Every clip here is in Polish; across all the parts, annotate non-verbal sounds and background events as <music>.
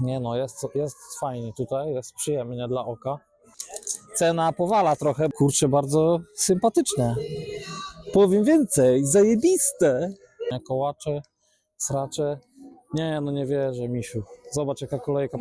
Nie no, jest, jest fajnie tutaj, jest przyjemnie dla oka. Cena powala trochę, kurczę, bardzo sympatyczne. Powiem więcej, zajebiste. Kołacze, sracze. Nie, no nie wierzę, misiu. Zobacz jaka kolejka.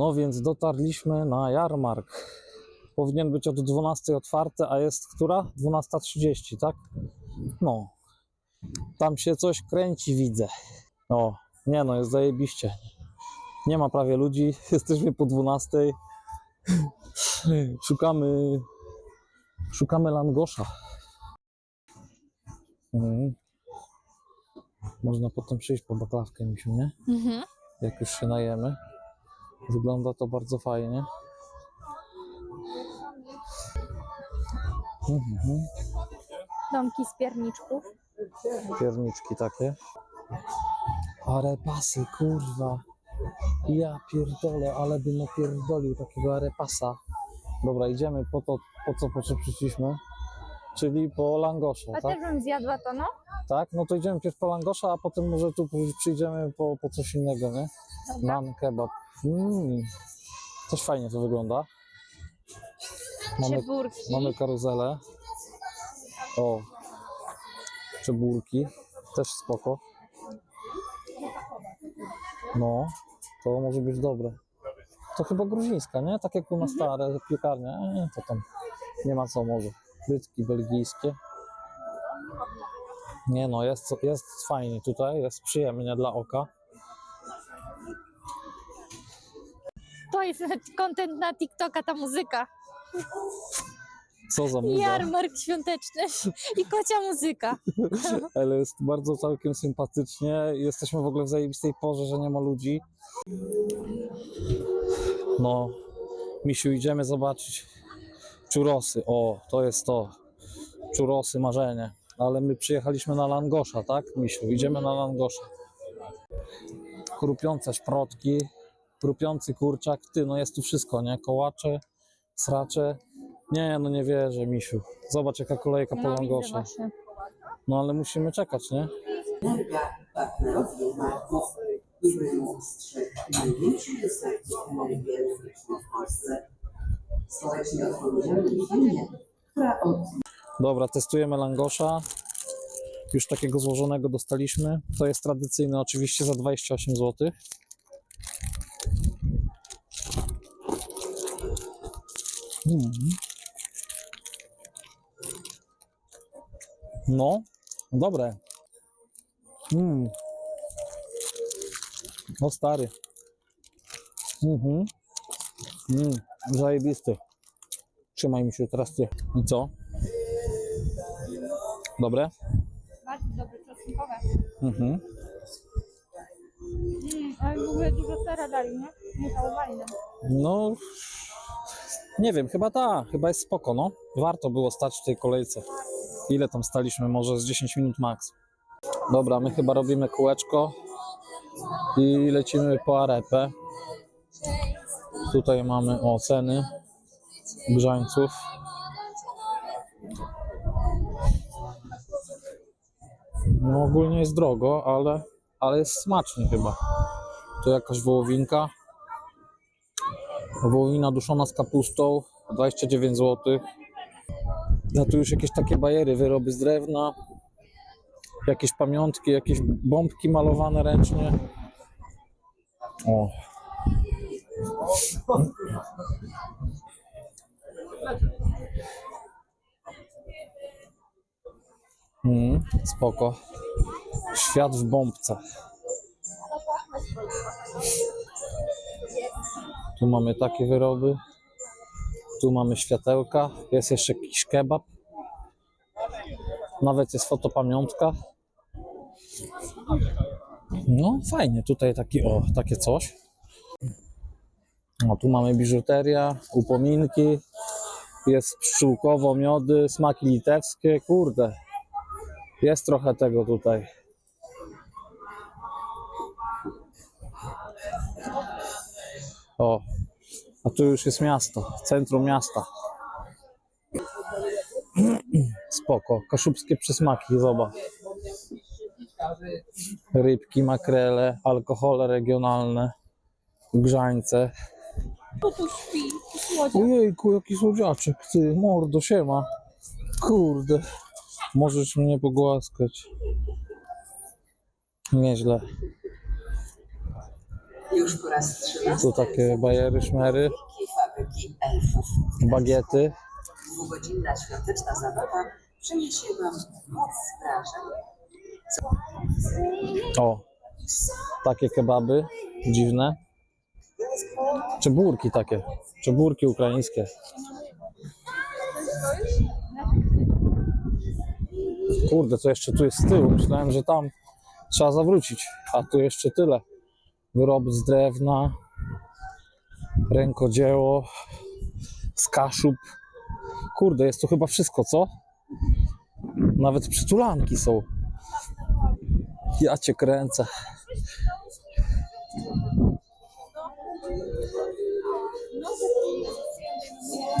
No więc dotarliśmy na jarmark. Powinien być od 12 otwarty, a jest która? 12.30, tak? No. Tam się coś kręci, widzę. O, nie no, jest zajebiście. Nie ma prawie ludzi, <laughs> jesteśmy po 12. Szukamy, szukamy langosza. Mhm. Można potem przyjść po baklawkę, misiu, nie? Mhm. jak już się najemy. Wygląda to bardzo fajnie. Mhm. Domki z pierniczków. Pierniczki takie. Arepasy, kurwa. Ja pierdolę, ale bym opierdolił takiego arepasa. Dobra, idziemy po to, po co po co przyszliśmy. Czyli po langosza, A tak? też bym zjadła to, no. Tak? No to idziemy pierw po langosza, a potem może tu przyjdziemy po, po coś innego, nie? Dobra. Nan kebab. Mm. Też fajnie to wygląda. Mamy, mamy karuzelę. O. Czebórki. Też spoko. No, to może być dobre. To chyba gruzińska, nie? Tak jak u nas stare piekarnie. E, to tam nie ma co może. Frytki belgijskie. Nie no, jest, jest fajnie tutaj, jest przyjemnie dla oka. To jest <laughs> content na TikToka, ta muzyka. Co za muza. Jarmark świąteczny i kocia muzyka. <laughs> ale jest bardzo całkiem sympatycznie. Jesteśmy w ogóle w zajebistej porze, że nie ma ludzi. No, misiu, idziemy zobaczyć czurosy. O, to jest to. Czurosy, marzenie. Ale my przyjechaliśmy na Langosza, tak, misiu? Idziemy na Langosza. Chrupiące szprotki, chrupiący kurczak. Ty, no jest tu wszystko, nie? Kołacze, sracze. Nie, no nie wierzę, misiu. Zobacz jaka kolejka po No widzę Langosza. No ale musimy czekać, nie? Dobra, testujemy langosza. Już takiego złożonego dostaliśmy. To jest tradycyjny oczywiście za 28 zł. No, dobre. Mm. No stary. Mhm. Mm. Zajebisty. Trzymaj mi się teraz ty. I co? Dobre? Bardzo dobre, czosnkowe. Mhm. Mm, ale w ogóle dużo sera dali, nie? Nie żałowali nam. No, nie wiem, chyba ta, chyba jest spoko, no. Warto było stać w tej kolejce. Ile tam staliśmy? Może z 10 minut max. Dobra, my chyba robimy kółeczko i lecimy po arepę. Tutaj mamy o ceny grzańców. No ogólnie jest drogo, ale, ale jest smacznie chyba. Tu jakaś wołowinka. Wołowina duszona z kapustą, 29 zł. A tu już jakieś takie bajery, wyroby z drewna, jakieś pamiątki, jakieś bombki malowane ręcznie. O. Mm, spoko. Świat w bombce. Tu mamy takie wyroby. Tu mamy światełka. Jest jeszcze jakiś kebab. Nawet jest fotopamiątka. No fajnie, tutaj taki o, takie coś. O, tu mamy biżuteria, upominki. Jest pszczółkowo, miody, smaki litewskie. Kurde, jest trochę tego tutaj. O, A tu już jest miasto, centrum miasta. <clears throat> Spoko. Kaszubskie przysmaki, zobacz. Rybki, makrele, alkohole regionalne, grzańce. Tu tu śpi. Ojejku, jaki słodziaczek, ty, mordo, siema. Kurde, możesz mnie pogłaskać. Nieźle. Już po raz trzynasty Tu takie bajery, szmery, fabryki elfów. bagiety. Dwugodzinna świąteczna zabawa przyniesie Wam moc wrażeń. O, takie kebaby dziwne. Czeburki takie, czeburki ukraińskie. Kurde, to jeszcze tu jest z tyłu. Myślałem, że tam trzeba zawrócić, a tu jeszcze tyle. Wyroby z drewna, rękodzieło, z kaszub. Kurde, jest tu chyba wszystko, co? Nawet przytulanki są. Ja cię kręcę.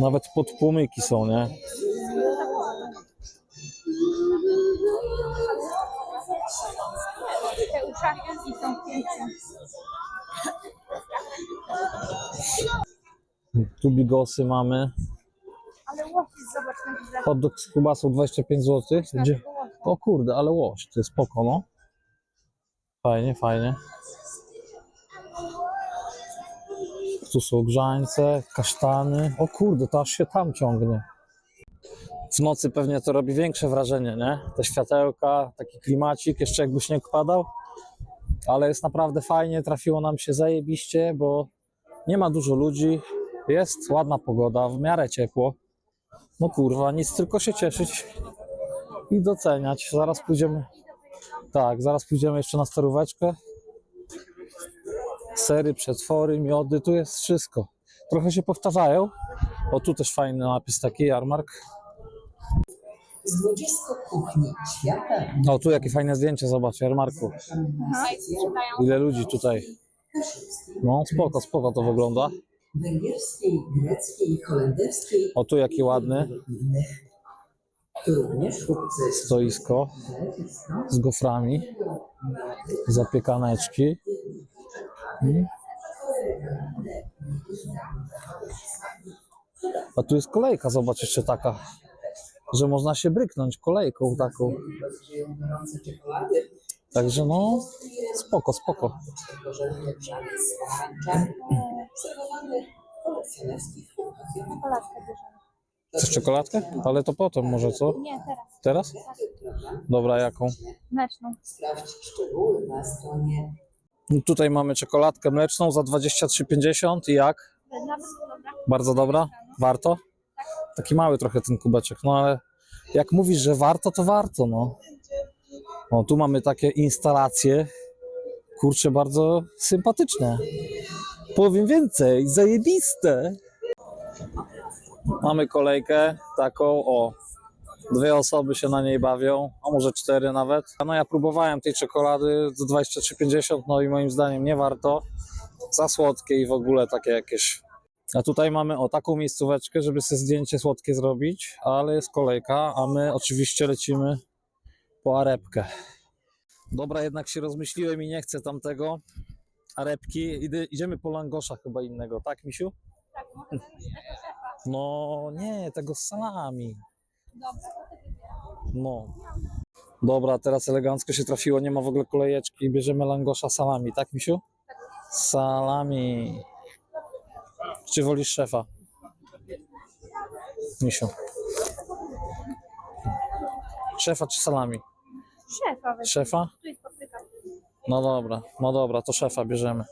Nawet podpłomyki są, nie? Są piękne. Tu bigosy mamy. Ale łoś zobacz na widzę. Hot dog z kiełbasą 25 zł. Gdzie? O kurde, ale łoś, to jest spoko, no. Fajnie, fajnie. Tu są grzańce, kasztany. O kurde, to aż się tam ciągnie. W nocy pewnie to robi większe wrażenie, nie? Te światełka, taki klimacik, jeszcze jakby śnieg padał. Ale jest naprawdę fajnie, trafiło nam się zajebiście, bo nie ma dużo ludzi, jest ładna pogoda, w miarę ciepło. No kurwa, nic tylko się cieszyć i doceniać. Zaraz pójdziemy. Tak, zaraz pójdziemy jeszcze na staróweczkę. Sery, przetwory, miody, tu jest wszystko. Trochę się powtarzają. O, tu też fajny napis taki, jarmark. Złodziejsko kuchni świata. O, tu jakie fajne zdjęcie, zobacz, jarmarku. Ile ludzi tutaj. No, spoko, spoko to wygląda. węgierskiej, greckiej, holenderskiej O, tu jaki ładny stoisko z goframi, zapiekaneczki. Mm. A tu jest kolejka, zobacz jeszcze taka, że można się bryknąć kolejką taką. Także no, spoko, spoko. Chcesz czekoladkę? Ale to potem może, co? Nie, teraz. Teraz? Dobra, jaką? Mleczną. Sprawdź szczegóły na stronie No Tutaj mamy czekoladkę mleczną za 23,50 i jak? Bardzo dobra? Warto? Taki mały trochę ten kubeczek, no ale jak mówisz, że warto, to warto, no. O, tu mamy takie instalacje, kurczę, bardzo sympatyczne. Powiem więcej, zajebiste. Mamy kolejkę taką, o, dwie osoby się na niej bawią, a może cztery nawet. No ja próbowałem tej czekolady za 23,50, no i moim zdaniem nie warto. Za słodkie i w ogóle takie jakieś a tutaj mamy o taką miejscóweczkę, żeby sobie zdjęcie słodkie zrobić, ale jest kolejka, a my oczywiście lecimy po arepkę. Dobra, jednak się rozmyśliłem i nie chcę tamtego arepki. Idy, idziemy po langosza chyba innego, tak misiu? Tak, może. No nie, tego z salami. Dobra. No. Dobra, teraz elegancko się trafiło, nie ma w ogóle kolejeczki. Bierzemy langosza salami, tak misiu? Salami. Czy wolisz szefa? Misiu. Szefa czy salami? Szefa weź. Szefa? Tu jest papryka. No dobra, no dobra, to szefa bierzemy.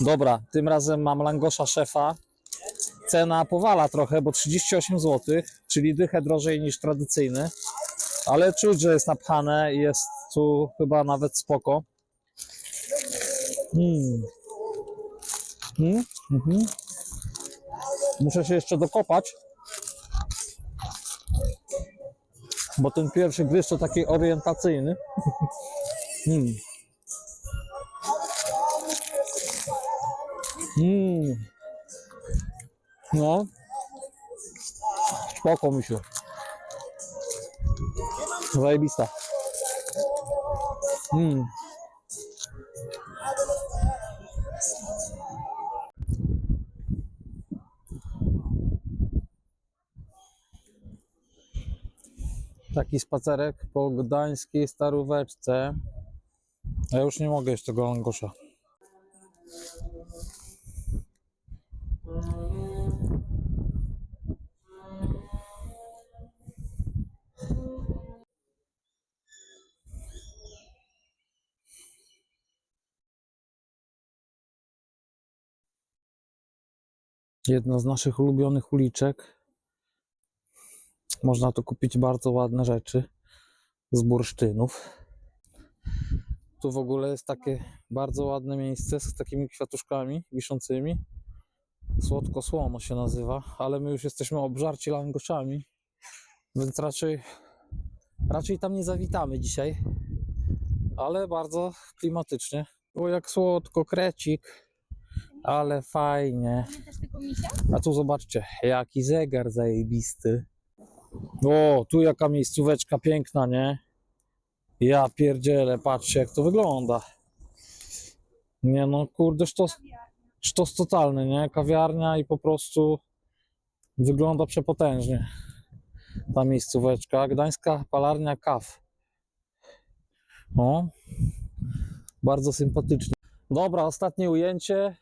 Dobra, tym razem mam langosza szefa. Cena powala trochę, bo 38 zł, czyli dychę drożej niż tradycyjny. Ale czuć, że jest napchane i jest tu chyba nawet spoko. Mm. Mm, mhm. Muszę się jeszcze dokopać. Bo ten pierwszy gryz to taki orientacyjny. <laughs> Mm. Mm. No. Spoko mi się. Zajebista. Mm. Taki spacerek po gdańskiej staróweczce. Ja już nie mogę jeść tego langosza. Jedna z naszych ulubionych uliczek. Można tu kupić bardzo ładne rzeczy z bursztynów. Tu w ogóle jest takie bardzo ładne miejsce z takimi kwiatuszkami wiszącymi. Słodko słono się nazywa, ale my już jesteśmy obżarci langoszami, więc raczej, raczej tam nie zawitamy dzisiaj. Ale bardzo klimatycznie. O, jak słodko, krecik, ale fajnie. A tu zobaczcie, jaki zegar zajebisty. O, tu jaka miejscóweczka piękna, nie? Ja pierdzielę, patrzcie jak to wygląda. Nie no, kurde, sztos, sztos totalny, nie? Kawiarnia i po prostu wygląda przepotężnie. Ta miejscóweczka. Gdańska palarnia kaw. O, bardzo sympatycznie. Dobra, ostatnie ujęcie.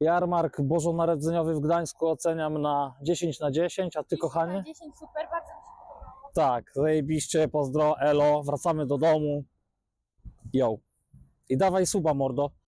Jarmark bożonarodzeniowy w Gdańsku oceniam na 10 na 10, a ty kochanie? 10 super, bardzo mi się podobało. Tak, zajebiście, pozdro, elo, wracamy do domu. Yo. I dawaj suba, mordo.